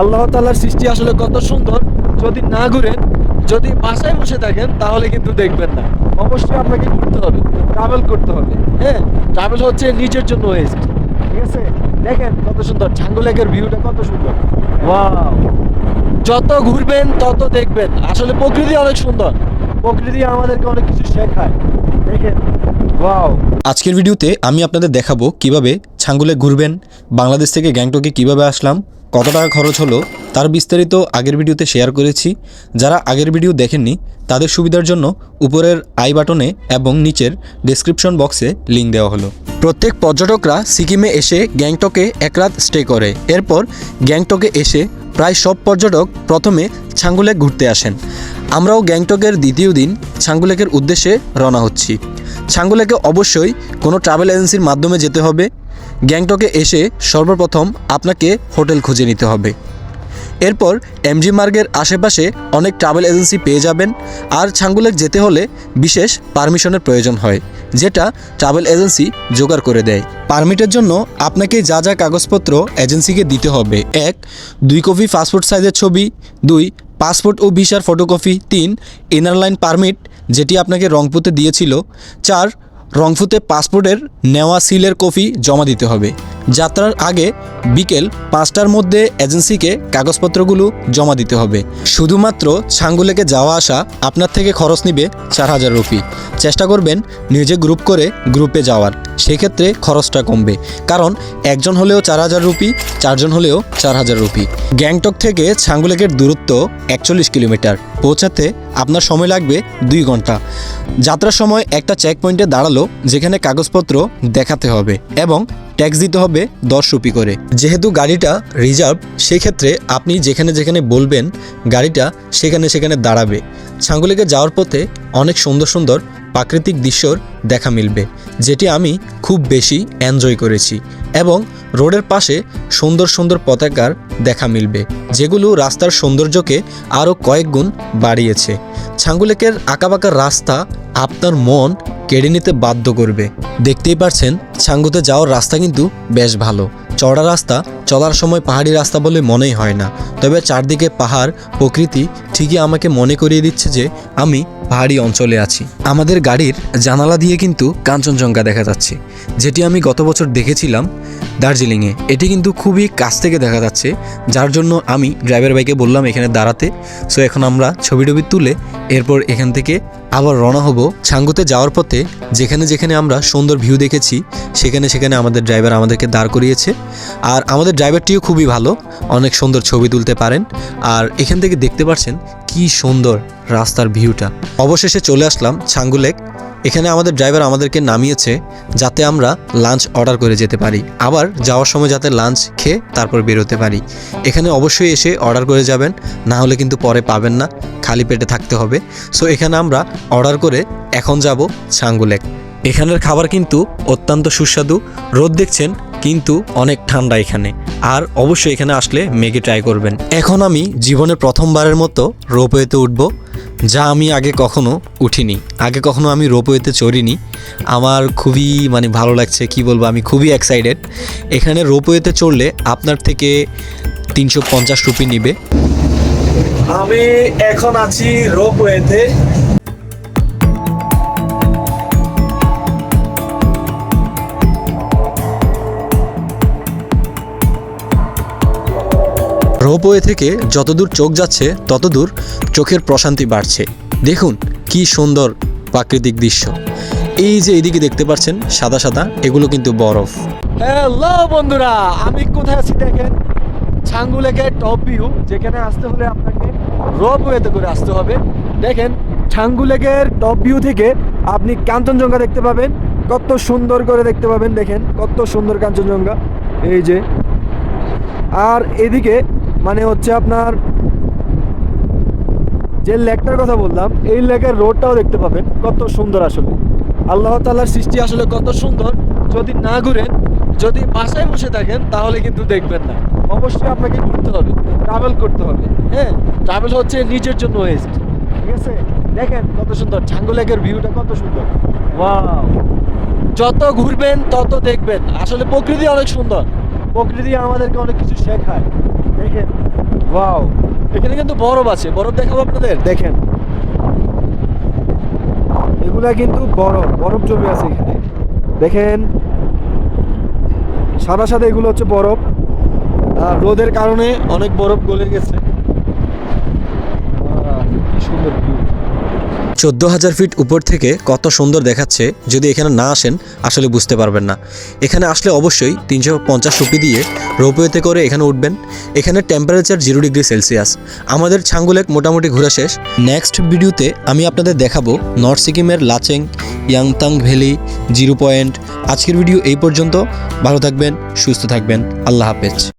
আল্লাহ তাল্লার সৃষ্টি আসলে কত সুন্দর, যদি না ঘুরেন, যদি বাসায় বসে থাকেন, তাহলে কিন্তু দেখবেন না। অবশ্যই আপনাকে ঘুরতে হবে ট্রাভেল করতে হবে হ্যাঁ? ট্রাভেল হচ্ছে নিজের জন্য ওয়েস্ট ঠিক আছে? দেখেন কত সুন্দর ছাঙ্গু লেকের ভিউটা কত সুন্দর। ওয়াও যত ঘুরবেন, তত দেখবেন। আসলে প্রকৃতি অনেক সুন্দর। প্রকৃতি আমাদেরকে অনেক কিছু শেখায়। দেখেন আজকের ভিডিওতে আমি আপনাদের দেখাবো কীভাবে ছাঙ্গুলে ঘুরবেন, বাংলাদেশ থেকে গ্যাংটকে কীভাবে আসলাম কত টাকা খরচ হলো তার বিস্তারিত আগের ভিডিওতে শেয়ার করেছি। যারা আগের ভিডিও দেখেননি, তাদের সুবিধার জন্য উপরের আই বাটনে এবং নিচের ডেসক্রিপশন বক্সে লিঙ্ক দেওয়া হলো। প্রত্যেক পর্যটকরা সিকিমে এসে গ্যাংটকে এক রাত স্টে করে। এরপর গ্যাংটকে এসে প্রায় সব পর্যটক প্রথমে ছাঙ্গুলেক ঘুরতে আসেন। আমরাও গ্যাংটকের দ্বিতীয় দিন ছাঙ্গুলেকের উদ্দেশ্যে রওনা হচ্ছি। ছাঙ্গুলেকে অবশ্যই কোনো ট্রাভেল এজেন্সির মাধ্যমে যেতে হবে। গ্যাংটকে এসে সর্বপ্রথম আপনাকে হোটেল খুঁজে নিতে হবে। এরপর এমজি মার্গের আশেপাশে অনেক ট্রাভেল এজেন্সি পেয়ে যাবেন আর ছাঙ্গুলেক যেতে হলে বিশেষ পারমিশনের প্রয়োজন হয়, যেটা ট্রাভেল এজেন্সি জোগাড় করে দেয়। পারমিটের জন্য আপনাকে যা যা কাগজপত্র এজেন্সিকে দিতে হবে, এক, দুই কপি পাসপোর্ট সাইজের ছবি, দুই, পাসপোর্ট ও ভিসার ফটোকপি, তিন, ইনার লাইন পারমিট যেটি আপনাকে রংপুতে দিয়েছিল, চার রংপুতে পাসপোর্টের নেওয়া সিলের কপি জমা দিতে হবে। যাত্রার আগে বিকেল পাঁচটার মধ্যে এজেন্সিকে কাগজপত্রগুলো জমা দিতে হবে। শুধুমাত্র ছাঙ্গুলেকে যাওয়া আসা আপনার থেকে খরচ নিবে চার হাজার রুপি। চেষ্টা করবেন নিজে গ্রুপ করে গ্রুপে যাওয়ার। সেক্ষেত্রে খরচটা কমবে। কারণ একজন হলেও চার হাজার রুপি, চারজন হলেও চার হাজার রুপি। গ্যাংটক থেকে ছাঙ্গুলেকের দূরত্ব একচল্লিশ কিলোমিটার। পৌঁছাতে আপনার সময় লাগবে দুই ঘণ্টা। যাত্রার সময় একটা চেক পয়েন্টে দাঁড়াল, যেখানে কাগজপত্র দেখাতে হবে এবং ট্যাক্স দিতে হবে দশ রুপি করে। যেহেতু গাড়িটা রিজার্ভ, সেক্ষেত্রে আপনি যেখানে যেখানে বলবেন, গাড়িটা সেখানে সেখানে দাঁড়াবে। ছাঙ্গুলিকে যাওয়ার পথে অনেক সুন্দর সুন্দর প্রাকৃতিক দৃশ্যর দেখা মিলবে, যেটি আমি খুব বেশি এনজয় করেছি এবং রোডের পাশে সুন্দর সুন্দর পতাকার দেখা মিলবে, যেগুলো রাস্তার সৌন্দর্যকে আরও কয়েক গুণ বাড়িয়েছে। ছাঙ্গুলেকের আঁকাবাঁকা রাস্তা আপনার মন কেড়ে নিতে বাধ্য করবে। দেখতেই পারছেন ছাঙ্গুতে যাওয়ার রাস্তা কিন্তু বেশ ভালো। চড়া রাস্তা, চলার সময় পাহাড়ি রাস্তা বলে মনেই হয় না। তবে চারদিকে পাহাড়, প্রকৃতি ঠিকই আমাকে মনে করিয়ে দিচ্ছে যে আমি পাহাড়ি অঞ্চলে আছি। আমাদের গাড়ির জানালা দিয়ে কিন্তু কাঞ্চনজঙ্ঘা দেখা যাচ্ছে। যেটি আমি গত বছর দেখেছিলাম দার্জিলিংয়ে। এটি কিন্তু খুবই কাছ থেকে দেখা যাচ্ছে, যার জন্য আমি ড্রাইভার বাইকে বললাম এখানে দাঁড়াতে। সো এখন আমরা ছবি টবি তুলে এরপর এখান থেকে আবার রওনা হব ছাঙ্গুতে যাওয়ার পথে, যেখানে যেখানে আমরা সুন্দর ভিউ দেখেছি, সেখানে সেখানে আমাদের ড্রাইভার আমাদেরকে দাঁড় করিয়েছে। আর আমাদের ড্রাইভারটিও খুবই ভালো, অনেক সুন্দর ছবি তুলতে পারেন। আর এখান থেকে দেখতে পাচ্ছেন কি সুন্দর রাস্তার ভিউটা। অবশেষে চলে আসলাম ছাঙ্গুলেক এখানে আমাদের ড্রাইভার আমাদেরকে নামিয়েছে যাতে আমরা লাঞ্চ অর্ডার করে যেতে পারি। আবার যাওয়ার সময় যাতে লাঞ্চ খেয়ে তারপর বেরোতে পারি। এখানে অবশ্যই এসে অর্ডার করে যাবেন, না হলে কিন্তু পরে পাবেন না। খালি পেটে থাকতে হবে। সো এখানে আমরা অর্ডার করে এখন যাব ছাঙ্গুলেক এখানের খাবার কিন্তু অত্যন্ত সুস্বাদু। রোদ দেখছেন, কিন্তু অনেক ঠান্ডা এখানে। আর অবশ্যই এখানে আসলে মেগে ট্রাই করবেন। এখন আমি জীবনে প্রথমবারের মতো রোপওয়েতে উঠব, যা আমি আগে কখনো উঠিনি। আগে কখনো আমি রোপওয়েতে চড়িনি। আমার খুবই মানে ভালো লাগছে, কি বলব, আমি খুবই এক্সাইটেড এখানে রোপওয়েতে চড়লে আপনার থেকে তিনশো পঞ্চাশ রুপি নিবে। আমি এখন আছি রোপওয়েতে। রোপওয়ে থেকে যতদূর চোখ যাচ্ছে ততদূর চোখের প্রশান্তি বাড়ছে। দেখুন কি সুন্দর প্রাকৃতিক দৃশ্য। এই যে এদিকে দেখতে পাচ্ছেন সাদা সাদা এগুলো কিন্তু বরফ। হ্যালো বন্ধুরা আমি কোথায় আছি দেখেন? ছাঙ্গু লেকের টপ ভিউ যেখানে আসতে হলে আপনাকে রোপ ওয়েতে করে আসতে হবে। দেখেন ছাঙ্গু লেকের টপ ভিউ থেকে আপনি কাঞ্চনজঙ্ঘা দেখতে পাবেন। কত সুন্দর করে দেখতে পাবেন, দেখেন, কত সুন্দর কাঞ্চনজঙ্ঘা। এই যে। আর এদিকে মানে হচ্ছে আপনার যে লেকটার কথা বললাম, এই লেকের রোডটাও দেখতে পাবেন, কত সুন্দর আসলে। আল্লাহ তাল্লার সৃষ্টি আসলে কত সুন্দর। যদি না ঘুরেন যদি বাসায় বসে থাকেন, তাহলে কিন্তু দেখবেন না। অবশ্যই আপনাকে ঘুরতে হবে ট্রাভেল করতে হবে হ্যাঁ? ট্রাভেল হচ্ছে নিজের জন্য ওয়েস্ট ঠিক আছে? দেখেন কত সুন্দর ছাঙ্গু লেকের ভিউটা কত সুন্দর। ওয়াও যত ঘুরবেন, তত দেখবেন। আসলে প্রকৃতি অনেক সুন্দর। প্রকৃতি আমাদেরকে অনেক কিছু শেখায়। দেখেন ওয়াও এখানে কিন্তু বরফ আছে। বরফ দেখাবো আপনাদের? দেখেন। এগুলা কিন্তু বরফ বরফ জমে আছে এখানে। দেখেন সাদা সাদা এগুলো হচ্ছে বরফ। রোদের কারণে অনেক বরফ গলে গেছে। চোদ্দ হাজার ফিট উপর থেকে কত সুন্দর দেখাচ্ছে যদি এখানে না আসেন, আসলে বুঝতে পারবেন না। এখানে আসলে অবশ্যই তিনশো পঞ্চাশ রুপি দিয়ে রোপওয়েতে করে এখানে উঠবেন। এখানে টেম্পারেচার জিরো ডিগ্রি সেলসিয়াস আমাদের ছাঙ্গুলেক মোটামুটি ঘোরা শেষ। নেক্সট ভিডিওতে আমি আপনাদের দেখাবো নর্থ সিকিমের Lachen Yumthang valley zero point আজকের ভিডিও এই পর্যন্ত। ভালো থাকবেন সুস্থ থাকবেন। আল্লাহ হাফেজ।